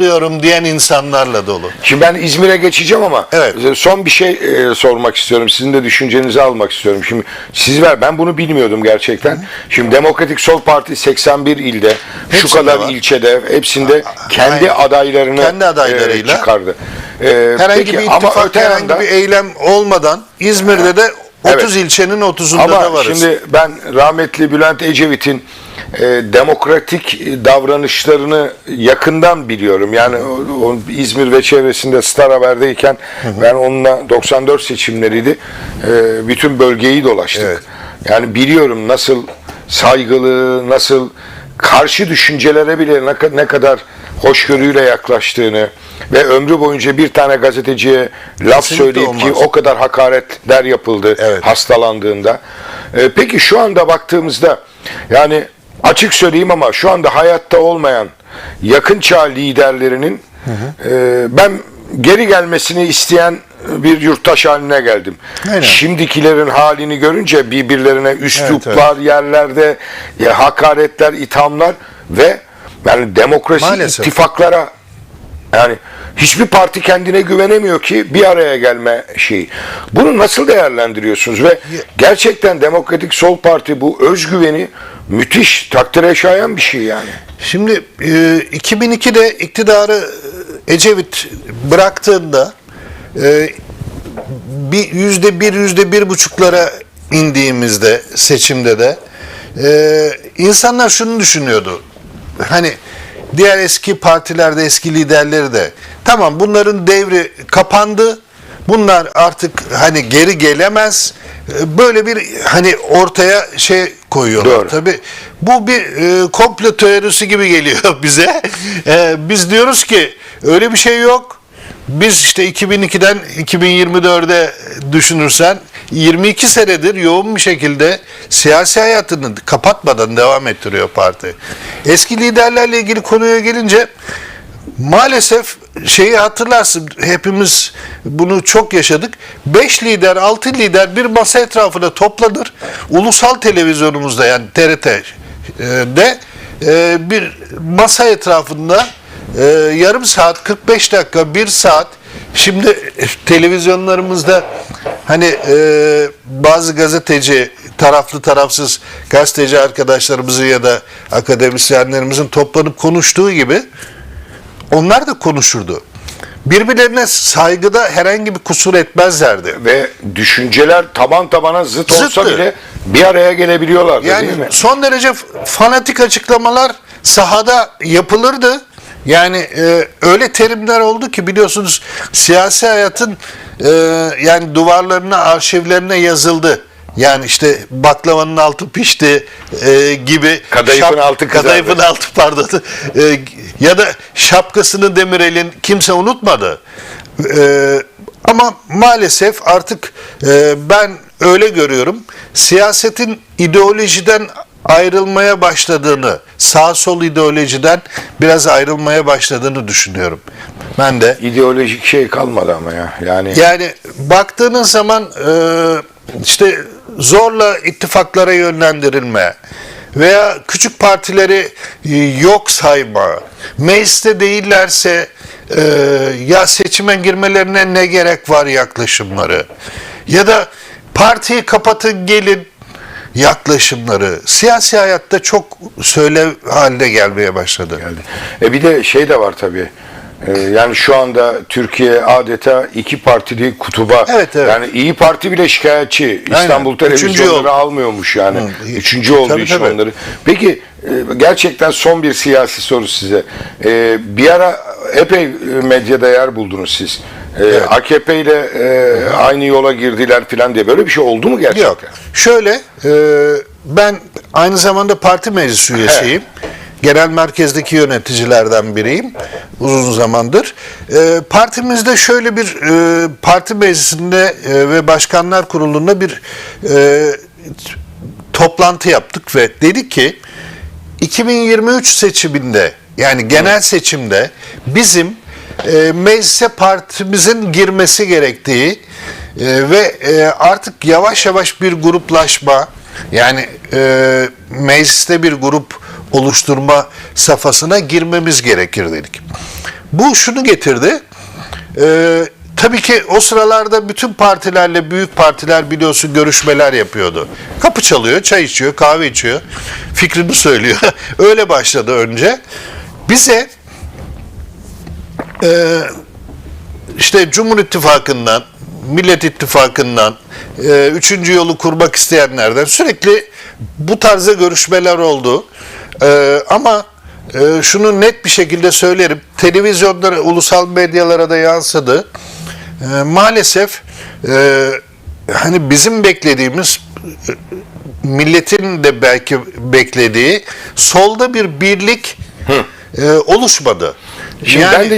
diyorum diyen insanlarla dolu. Şimdi ben İzmir'e geçeceğim ama Evet. son bir şey e, sormak istiyorum. Sizin de düşüncenizi almak istiyorum. Şimdi siz ver ben bunu bilmiyordum gerçekten. Şimdi Demokratik Sol Parti 81 ilde şu Hepsinde kadar var. ilçede hepsinde kendi aynen. adaylarını Kendi adaylarıyla. e, çıkardı. E, Herhangi peki, bir ama ittifak, öte herhangi yanda- bir eylem olmadan İzmir'de de 30 ilçenin 30'unda da Ama varız. şimdi ben rahmetli Bülent Ecevit'in e, demokratik davranışlarını yakından biliyorum. Yani o, o İzmir ve çevresinde Star Haber'deyken ben onunla 94 seçimleriydi. E, bütün bölgeyi dolaştık. Evet. Yani biliyorum nasıl saygılı, nasıl karşı düşüncelere bile ne, ka- ne kadar hoşgörüyle yaklaştığını ve ömrü boyunca bir tane gazeteciye laf Kesinlikle söyleyip ki olmaz. o kadar hakaretler yapıldı Evet. hastalandığında. Ee, peki şu anda baktığımızda yani açık söyleyeyim ama şu anda hayatta olmayan yakın çağ liderlerinin e, ben geri gelmesini isteyen bir yurttaş haline geldim. Aynen. Şimdikilerin halini görünce birbirlerine üsluplar yerlerde ya, hakaretler, ithamlar ve yani demokrasi Maalesef. ittifaklara yani hiçbir parti kendine güvenemiyor ki bir araya gelme şeyi. Bunu nasıl değerlendiriyorsunuz ve gerçekten Demokratik Sol Parti bu özgüveni müthiş takdire şayan bir şey yani. Şimdi e, 2002'de iktidarı e, Ecevit bıraktığında e, bir yüzde bir yüzde bir buçuklara indiğimizde seçimde de e, insanlar şunu düşünüyordu. Hani diğer eski partilerde eski liderleri de tamam bunların devri kapandı. Bunlar artık hani geri gelemez. E, Böyle bir hani ortaya şey koyuyorlar. Doğru. Tabii bu bir e, komplo teorisi gibi geliyor bize. E, biz diyoruz ki öyle bir şey yok. Biz işte 2002'den 2024'e düşünürsen 22 senedir yoğun bir şekilde siyasi hayatını kapatmadan devam ettiriyor parti. Eski liderlerle ilgili konuya gelince maalesef şeyi hatırlarsın hepimiz bunu çok yaşadık. 5 lider 6 lider bir masa etrafına toplanır. Ulusal televizyonumuzda yani TRT'de e, bir masa etrafında e, yarım saat 45 dakika 1 saat şimdi e, televizyonlarımızda hani e, bazı gazeteci taraflı tarafsız gazeteci arkadaşlarımızın ya da akademisyenlerimizin toplanıp konuştuğu gibi onlar da konuşurdu. Birbirlerine saygıda herhangi bir kusur etmezlerdi. Ve düşünceler taban tabana zıt olsa Zıttı. bile bir araya gelebiliyorlardı Yani değil mi? son derece fanatik açıklamalar sahada yapılırdı. Yani e, öyle terimler oldu ki biliyorsunuz siyasi hayatın e, yani duvarlarına, arşivlerine yazıldı. Yani işte baklavanın altı pişti e, gibi. Kadayıfın altı kızardı. Kadayıfın altı pardon. E, ya da şapkasını Demirel'in kimse unutmadı. E, ama maalesef artık e, ben öyle görüyorum. Siyasetin ideolojiden ayrılmaya başladığını, sağ sol ideolojiden biraz ayrılmaya başladığını düşünüyorum. Ben de. İdeolojik şey kalmadı ama ya. Yani Yani baktığınız zaman e, işte zorla ittifaklara yönlendirilme veya küçük partileri e, yok sayma, mecliste değillerse e, ya seçime girmelerine ne gerek var yaklaşımları ya da partiyi kapatın gelin yaklaşımları siyasi hayatta çok söyle haline gelmeye başladı. geldi. E bir de şey de var tabii. E, yani şu anda Türkiye adeta iki partili kutuba. Evet, evet. Yani İyi Parti bile şikayetçi. İstanbul Üçüncü televizyonları yol. almıyormuş yani. Hı. Üçüncü olduğu Tabii, için tabii. onları. Peki e, gerçekten son bir siyasi soru size. E, bir ara epey medyada yer buldunuz siz. E, AKP ile e, aynı yola girdiler falan diye böyle bir şey oldu mu gerçekten? Yok. Şöyle e, ben aynı zamanda parti meclis üyesiyim. Genel merkezdeki yöneticilerden biriyim uzun zamandır. E, partimizde şöyle bir e, parti meclisinde e, ve başkanlar kurulunda bir e, toplantı yaptık ve dedik ki 2023 seçiminde yani genel seçimde bizim e, meclise partimizin girmesi gerektiği e, ve e, artık yavaş yavaş bir gruplaşma yani e, mecliste bir grup oluşturma safhasına girmemiz gerekir dedik. Bu şunu getirdi. Ee, tabii ki o sıralarda bütün partilerle büyük partiler biliyorsun görüşmeler yapıyordu. Kapı çalıyor, çay içiyor, kahve içiyor. Fikrini söylüyor. Öyle başladı önce. Bize e, işte Cumhur İttifakı'ndan, Millet İttifakı'ndan, e, üçüncü yolu kurmak isteyenlerden sürekli bu tarzda görüşmeler oldu. E, ama e, şunu net bir şekilde söylerim. Televizyonlara, ulusal medyalara da yansıdı. E, maalesef e, hani bizim beklediğimiz milletin de belki beklediği solda bir birlik e, oluşmadı. Şimdi ben de